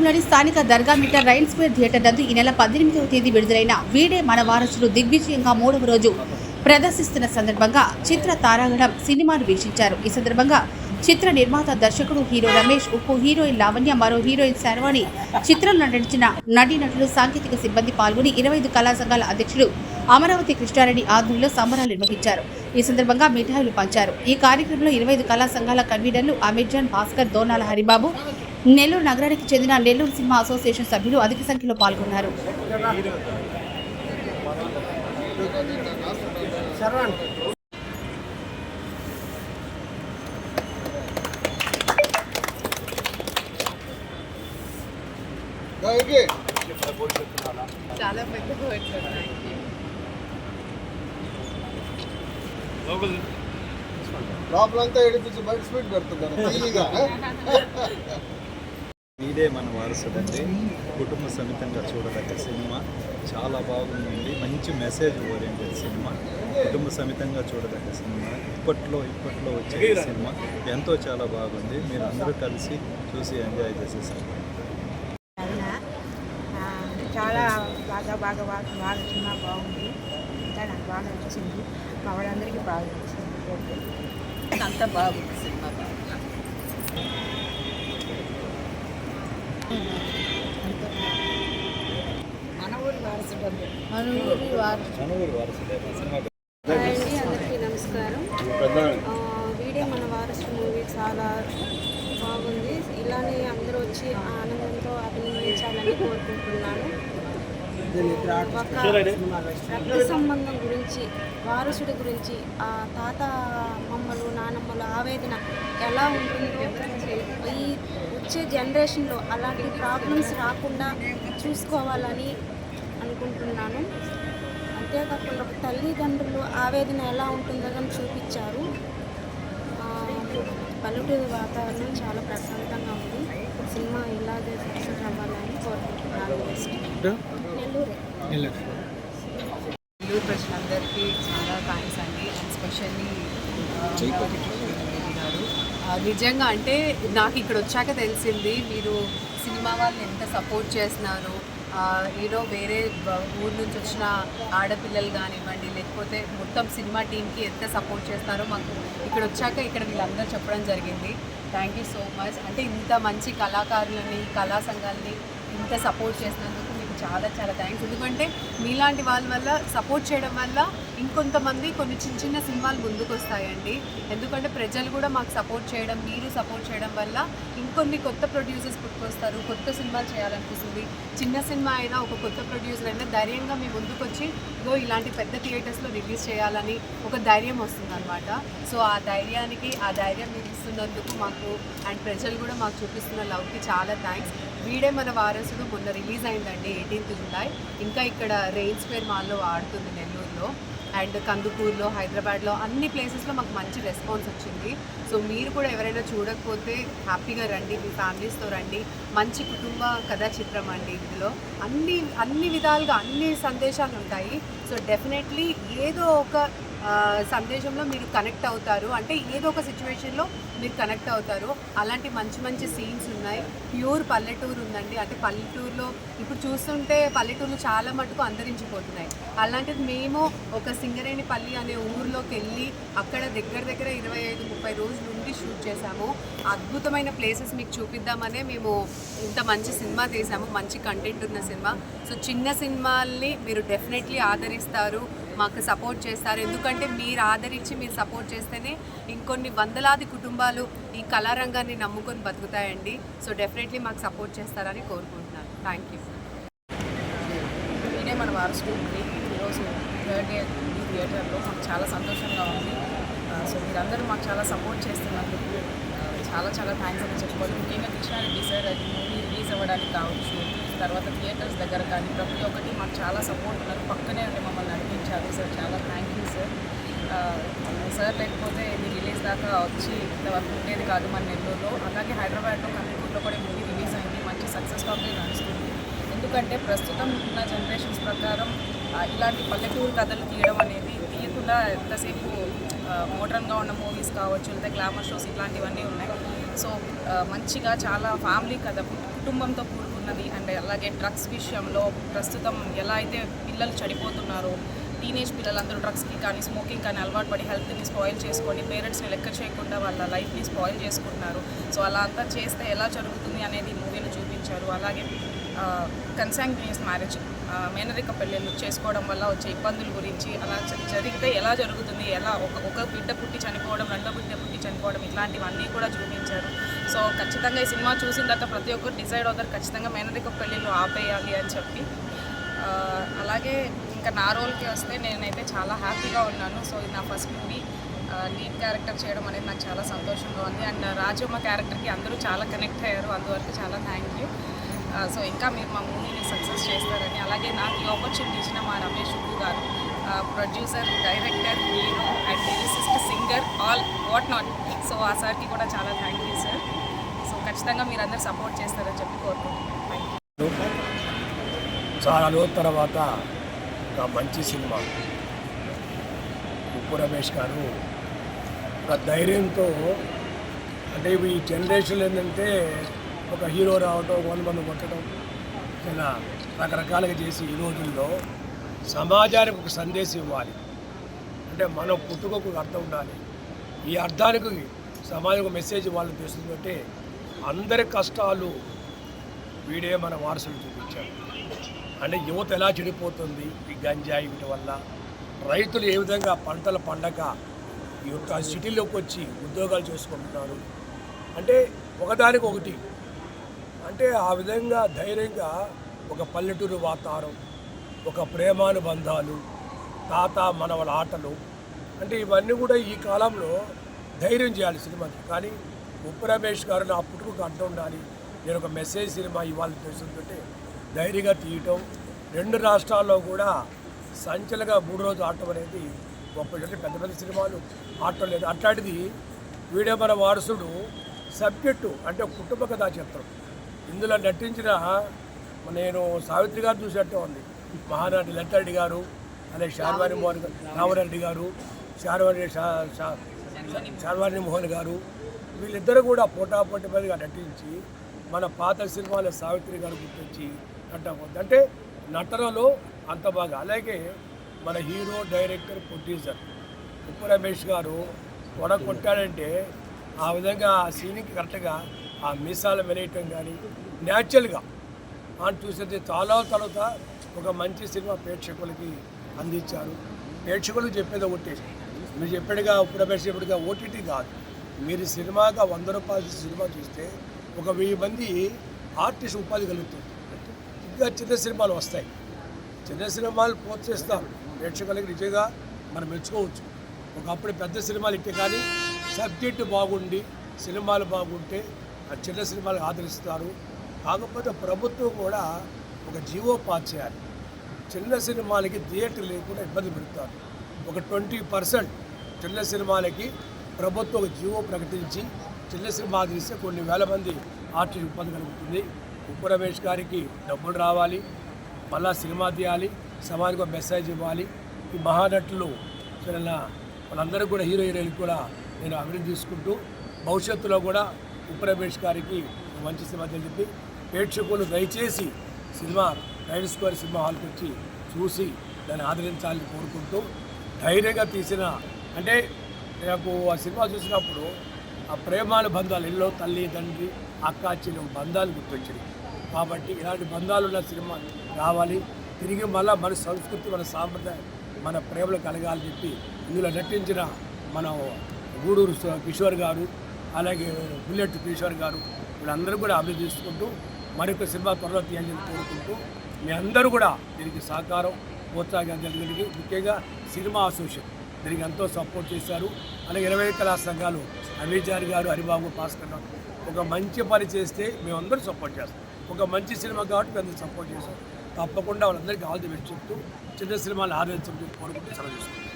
నగరంలోని స్థానిక దర్గా మీటర్ రైన్ స్క్వేర్ థియేటర్ నందు ఈ నెల పద్దెనిమిదవ తేదీ విడుదలైన వీడే మన వారసులు దిగ్విజయంగా మూడవ రోజు ప్రదర్శిస్తున్న సందర్భంగా చిత్ర తారాగణం సినిమాను వీక్షించారు. ఈ సందర్భంగా చిత్ర నిర్మాత దర్శకుడు హీరో రమేష్ ఉప్పు హీరోయిన్ లావణ్య మరో హీరోయిన్ శర్వాణి చిత్రంలో నటించిన నటీనటులు సాంకేతిక సిబ్బంది పాల్గొని ఇరవై ఐదు కళా సంఘాల అధ్యక్షుడు అమరావతి కృష్ణారెడ్డి ఆధ్వర్యంలో సంబరాలు నిర్వహించారు. ఈ సందర్భంగా మిఠాయిలు పంచారు. ఈ కార్యక్రమంలో ఇరవై ఐదు కళా సంఘాల కన్వీనర్లు అమెజాన్ భాస్కర్ దోనాల హరిబాబు నెల్లూరు నగరానికి చెందిన నెల్లూరు సినిమా అసోసియేషన్ సభ్యులు అధిక సంఖ్యలో పాల్గొన్నారు. చాలా పెద్ద లోపలంతా ఏడిపించి బయట స్పీడ్ పెడుతున్నారు. మీదే మన వారసుడండి. కుటుంబ సమేతంగా చూడదగ్గ సినిమా. చాలా బాగుంది మంచి మెసేజ్ ఓరియంటెడ్ సినిమా. కుటుంబ సమేతంగా చూడదగ్గ సినిమా. ఇప్పట్లో ఇప్పట్లో వచ్చే సినిమా ఎంతో చాలా బాగుంది. మీరు అందరూ కలిసి చూసి ఎంజాయ్ చేసేసారు. చాలా బాగా బాగా బాగా బాగా సినిమా బాగుంది. ఇంకా నాకు బాగా నచ్చింది. మా వాళ్ళందరికీ బాగా నచ్చింది. అంత బాగుంది సినిమా. బాగా మన ఊరి వారసుడు మనూరి వారసుడే మా సినిమా హాయ్ అండి అందరికీ నమస్కారం వీడియో వీడే మన వారసు మూవీ చాలా బాగుంది ఇలానే అందరూ వచ్చి ఆనందంతో అభినందించాలని కోరుకుంటున్నాను రక్త సంబంధం గురించి వారసుడి గురించి ఆ తాత అమ్మమ్మలు నానమ్మల ఆవేదన ఎలా ఉంటుందో ఈ వచ్చే జనరేషన్లో అలాంటి ప్రాబ్లమ్స్ రాకుండా చూసుకోవాలని అనుకుంటున్నాను. అంతేకాకుండా ఒక తల్లిదండ్రులు ఆవేదన ఎలా ఉంటుందో అని చూపించారు. ఆ, పల్లెటూరు వాతావరణం చాలా ప్రశాంతంగా ఉంది. సినిమా ఇలాగే సక్సెస్ అవ్వాలని కోరుకుంటున్నాను. నెల్లూరే. నెల్లూరు. ప్రజలందరికీ చాలా థ్యాంక్స్ అండి. అండ్ స్పెషల్లీ నిజంగా అంటే నాకు ఇక్కడ వచ్చాక తెలిసింది మీరు సినిమా వాళ్ళని ఎంత సపోర్ట్ చేస్తున్నారు? ఏదో వేరే ఊరు నుంచి వచ్చిన ఆడపిల్లలు కానివ్వండి లేకపోతే మొత్తం సినిమా టీంకి ఎంత సపోర్ట్ చేస్తారో మాకు ఇక్కడ వచ్చాక ఇక్కడ వీళ్ళందరూ చెప్పడం జరిగింది. థ్యాంక్ యూ సో మచ్ అంటే ఇంత మంచి కళాకారులని కళా సంఘాలని ఇంత సపోర్ట్ చేసినందుకు మీకు చాలా చాలా థ్యాంక్స్ ఎందుకంటే మీలాంటి వాళ్ళ వల్ల సపోర్ట్ చేయడం వల్ల ఇంకొంతమంది కొన్ని చిన్న చిన్న సినిమాలు ముందుకు వస్తాయండి ఎందుకంటే ప్రజలు కూడా మాకు సపోర్ట్ చేయడం మీరు సపోర్ట్ చేయడం వల్ల ఇంకొన్ని కొత్త ప్రొడ్యూసర్స్ పుట్టుకొస్తారు కొత్త సినిమాలు చేయాలనిపిస్తుంది. చిన్న సినిమా అయినా ఒక కొత్త ప్రొడ్యూసర్ అయినా ధైర్యంగా మీ ముందుకు వచ్చి ఇగో ఇలాంటి పెద్ద థియేటర్స్లో రిలీజ్ చేయాలని ఒక ధైర్యం వస్తుంది అనమాట సో ఆ ధైర్యానికి ఆ ధైర్యం మీరు ఇస్తున్నందుకు మాకు అండ్ ప్రజలు కూడా మాకు చూపిస్తున్న లవ్కి చాలా థ్యాంక్స్. వీడే మన వారసుడు మొన్న రిలీజ్ అయిందండి ఎయిటీన్త్ జూలై ఇంకా ఇక్కడ రెయిన్ స్క్వేర్ మాల్లో ఆడుతుంది నెల్లూరులో. అండ్ కందుకూరులో హైదరాబాద్లో అన్ని ప్లేసెస్లో మాకు మంచి రెస్పాన్స్ వచ్చింది. సో మీరు కూడా ఎవరైనా చూడకపోతే హ్యాపీగా రండి మీ ఫ్యామిలీస్తో రండి. మంచి కుటుంబ కథా చిత్రం అండి ఇందులో. అన్ని అన్ని విధాలుగా అన్ని సందేశాలు ఉంటాయి. సో డెఫినెట్లీ ఏదో ఒక సందేశంలో మీరు కనెక్ట్ అవుతారు. అంటే ఏదో ఒక సిచ్యువేషన్లో మీరు కనెక్ట్ అవుతారు. అలాంటి మంచి మంచి సీన్స్ ఉన్నాయి. ప్యూర్ పల్లెటూరు ఉందండి. అంటే పల్లెటూరులో ఇప్పుడు చూస్తుంటే పల్లెటూర్లు చాలా మటుకు అంతరించిపోతున్నాయి అలాంటిది మేము ఒక సింగరేణిపల్లి అనే ఊర్లోకి వెళ్ళి అక్కడ దగ్గర దగ్గర ఇరవై ఐదు ముప్పై రోజులు ఉండి షూట్ చేశాము. అద్భుతమైన ప్లేసెస్ మీకు చూపిద్దామనే మేము ఇంత మంచి సినిమా తీసాము. మంచి కంటెంట్ ఉన్న సినిమా. సో చిన్న సినిమాల్ని మీరు డెఫినెట్లీ ఆదరిస్తారు. మాకు సపోర్ట్ చేస్తారు. ఎందుకంటే మీరు ఆదరించి మీరు సపోర్ట్ చేస్తేనే ఇంకొన్ని వందలాది కుటుంబాలు ఈ కళారంగాన్ని నమ్ముకొని బతుకుతాయండి. సో డెఫినెట్లీ మాకు సపోర్ట్ చేస్తారని కోరుకుంటున్నాను. థ్యాంక్ యూ ఇదే మన వారసుడు ఈరోజు థర్డ్ డే ఈ థియేటర్లో మాకు చాలా సంతోషంగా ఉంది. మీరందరూ మాకు చాలా సపోర్ట్ చేస్తున్నందుకు చాలా చాలా థ్యాంక్స్ అని చెప్పుకోవాలి. ముఖ్యంగా కృష్ణారెడ్డి సార్ అది మూవీ రిలీజ్ అవ్వడానికి కావచ్చు తర్వాత థియేటర్స్ దగ్గర కానీ ప్రతి ఒక్కటి మాకు చాలా సపోర్ట్ ఉన్నారు. పక్కనే ఉండి మమ్మల్ని నడిపించారు సార్. చాలా థ్యాంక్ యూ సార్. సార్ లేకపోతే ఇది రిలీజ్ దాకా వచ్చి ఇంతవరకు ఉండేది కాదు మన నెల్లూరులో. అలాగే హైదరాబాద్లో కన్నూరులో కూడా మూవీ రిలీజ్ అయింది. మంచి సక్సెస్ టాక్గా నడుస్తుంది. ఎందుకంటే ప్రస్తుతం ఉన్న జనరేషన్స్ ప్రకారం ఇలాంటి పల్లెటూరు కథలు తీయడం అనేది తీయకుండా ఎంతసేపు మోడర్న్గా ఉన్న మూవీస్ కావచ్చు లేదా గ్లామర్ షోస్ ఇట్లాంటివన్నీ ఉన్నాయి. సో మంచిగా చాలా ఫ్యామిలీ కథ కుటుంబంతో కూడుకున్నది అండ్ అలాగే డ్రగ్స్ విషయంలో ప్రస్తుతం ఎలా అయితే పిల్లలు చనిపోతున్నారో టీనేజ్ పిల్లలందరూ డ్రగ్స్కి కానీ స్మోకింగ్ కానీ అలవాటు పడి హెల్త్ని స్పాయిల్ చేసుకొని పేరెంట్స్ని లెక్క చేయకుండా వాళ్ళ లైఫ్ని స్పాయిల్ చేసుకుంటున్నారు. సో అలా అంతా చేస్తే ఎలా జరుగుతుంది అనేది మూవీలో చూపించారు. అలాగే కన్సాంగ్నియస్ మ్యారేజ్ మేనరిక పెళ్ళిళ్ళు చేసుకోవడం వల్ల వచ్చే ఇబ్బందుల గురించి అలా జరిగితే ఎలా జరుగుతుంది ఎలా ఒక ఒక బిడ్డ పుట్టి చనిపోవడం రెండో బిడ్డ పుట్టి చనిపోవడం ఇట్లాంటివన్నీ కూడా చూపించారు. సో ఖచ్చితంగా ఈ సినిమా చూసిన తర్వాత ప్రతి ఒక్కరు డిసైడ్ అవుతారు ఖచ్చితంగా మేనరిక పెళ్ళిళ్ళు ఆపేయాలి అని చెప్పి. అలాగే ఇంకా నా రోల్కి వస్తే నేనైతే చాలా హ్యాపీగా ఉన్నాను. సో ఇది నా ఫస్ట్ మూవీ. లీడ్ క్యారెక్టర్ చేయడం అనేది నాకు చాలా సంతోషంగా ఉంది. అండ్ రాజమ్మ క్యారెక్టర్కి అందరూ చాలా కనెక్ట్ అయ్యారు. అందువరకు చాలా థ్యాంక్ యూ. సో ఇంకా మీరు మా మూవీని సక్సెస్ చేస్తారని అలాగే నాకు ఈ ఆపర్చునిటీ ఇచ్చిన మా రమేష్ ఉప్పు గారు producer director hero and lyricist singer all what not so ఆ సార్కి కూడా చాలా థ్యాంక్ యూ సార్ సో ఖచ్చితంగా మీరు అందరు సపోర్ట్ చేస్తారని చెప్పి కోరుకుంటున్నాను. చాలా రోజుల తర్వాత ఒక మంచి సినిమా. ఉప్పు రమేష్ గారు ఒక ధైర్యంతో అంటే ఈ జనరేషన్ ఏంటంటే ఒక హీరో రావటం వంద మంది కొట్టడం ఇలా రకరకాలుగా చేసి ఈ రోజుల్లో సమాజానికి ఒక సందేశం ఇవ్వాలి. అంటే మన పుట్టుకకు అర్థం ఉండాలి. ఈ అర్థానికి సమాజం మెసేజ్ వాళ్ళు తెలుస్తుందంటే అందరి కష్టాలు వీడే మన వారసులు చూపించారు. అంటే యువత ఎలా చెడిపోతుంది ఈ గంజాయి వీటి వల్ల? రైతులు ఏ విధంగా పంటలు పండక ఈ యొక్క సిటీలోకి వచ్చి ఉద్యోగాలు చేసుకుంటున్నారు? అంటే ఒకదానికి ఒకటి అంటే ఆ విధంగా ధైర్యంగా ఒక పల్లెటూరు వాతావరణం ఒక ప్రేమానుబంధాలు తాత మనవల ఆటలు అంటే ఇవన్నీ కూడా ఈ కాలంలో ధైర్యం చేయాలి సినిమాకి. కానీ ఉప్పు రమేష్ గారు నా పుట్టుకు అడ్డం ఉండాలి. నేను ఒక మెసేజ్ సినిమా ఇవాళ తెలుస్తుంటే ధైర్యంగా తీయటం రెండు రాష్ట్రాల్లో కూడా సంచలగా మూడు రోజులు ఆడటం అనేది గొప్ప పెద్ద పెద్ద సినిమాలు ఆడటం లేదు. అట్లాంటిది వీడే మన వారసుడు సబ్జెక్టు అంటే కుటుంబ కథా చిత్రం. ఇందులో నటించిన నేను సావిత్రి గారు చూసినట్టే ఉంది. మహానాటి లతారెడ్డి గారు అలాగే శార్వాణి మోహన్ గారు రామరెడ్డి గారు శార్వాణి శార్వాణి మోహన్ గారు వీళ్ళిద్దరూ కూడా పోటాపోటీ మీదగా నటించి మన పాత సినిమాల సావిత్రి గారు గుర్తించి నట్టబోద్ది అంటే నటనలో అంత బాగా అలాగే మన హీరో డైరెక్టర్ ప్రొడ్యూసర్ ఉప్పు రమేష్ గారు కొడ కొట్టాడంటే ఆ విధంగా ఆ సీన్కి కరెక్ట్గా ఆ మీసాలు వెనేయటం కానీ న్యాచురల్గా అని చూసేది చాలా తర్వాత ఒక మంచి సినిమా ప్రేక్షకులకి అందించారు. ప్రేక్షకులకు చెప్పేది ఒకటి మీరు చెప్పాడుగా ఇప్పుడు ఓటీటీ కాదు. మీరు సినిమాగా వంద రూపాయల సినిమా చూస్తే ఒక వెయ్యి మంది ఆర్టిస్ట్ ఉపాధి కలుగుతుంది. ఇంకా చిన్న సినిమాలు వస్తాయి. చిన్న సినిమాలు ప్రోత్సహిస్తాం ప్రేక్షకులకి నిజంగా మనం మెచ్చుకోవచ్చు. ఒకప్పుడు పెద్ద సినిమాలు ఇట్టే కానీ సబ్జెక్టు బాగుండి సినిమాలు బాగుంటే చిన్న సినిమాలు ఆదరిస్తారు. కాకపోతే ప్రభుత్వం కూడా ఒక జీవో పాస్ చేయాలి. చిన్న సినిమాలకి థియేటర్ లేకుండా ఇబ్బంది పెడతారు. ఒక ట్వంటీ పర్సెంట్ చిన్న సినిమాలకి ప్రభుత్వం ఒక జీవో ప్రకటించి చిన్న సినిమా తీస్తే కొన్ని వేల మంది ఆర్టిస్ట్ ఇబ్బంది కలుగుతుంది. ఉప్పు రమేష్ గారికి డబ్బులు రావాలి. మళ్ళా సినిమా తీయాలి. సమాజానికి ఒక మెసేజ్ ఇవ్వాలి. ఈ మహానటులు వాళ్ళందరూ కూడా హీరో హీరోయిన్ కూడా నేను అభివృద్ధి తీసుకుంటూ భవిష్యత్తులో కూడా ఉప్రమేష్ గారికి మంచి సినిమా చెప్పి ప్రేక్షకులు దయచేసి సినిమా రైడ్ స్క్వేర్ సినిమా హాల్కి వచ్చి చూసి దాన్ని ఆదరించాలని కోరుకుంటూ ధైర్యంగా తీసిన అంటే నాకు ఆ సినిమా చూసినప్పుడు ఆ ప్రేమాల బంధాలు ఎల్లో తల్లి తండ్రి అక్క చెల్లి బంధాలు గుర్తొచ్చినాయి. కాబట్టి ఇలాంటి బంధాలు ఉన్న సినిమా రావాలి. తిరిగి మళ్ళీ మన సంస్కృతి మన సాంప్రదాయం మన ప్రేమలు కలగాలని చెప్పి ఇందులో నటించిన మన గూడూరు కిషోర్ గారు అలాగే బుల్లెట్ కిషోర్ గారు వీళ్ళందరూ కూడా అభినందిస్తుంటూ మరొక సినిమా త్వరలో తీయాలని కోరుకుంటూ మీ అందరూ కూడా దీనికి సహకారం ప్రోత్సాహం జరిగింది ముఖ్యంగా సినిమా అసోసియేషన్ దీనికి ఎంతో సపోర్ట్ చేశారు. అలాగే ఇరవై కళా సంఘాలు అమీజారి గారు హరిబాబు భాస్కర్ గారు ఒక మంచి పని చేస్తే మేమందరూ సపోర్ట్ చేస్తాం. ఒక మంచి సినిమా కాబట్టి మేము సపోర్ట్ చేస్తాం. తప్పకుండా వాళ్ళందరికీ ఆల్ ది బెస్ట్ చెప్తూ చిన్న సినిమాలు ఆదరించడం కోరుకుంటూ సెలవు చేసుకుంటాం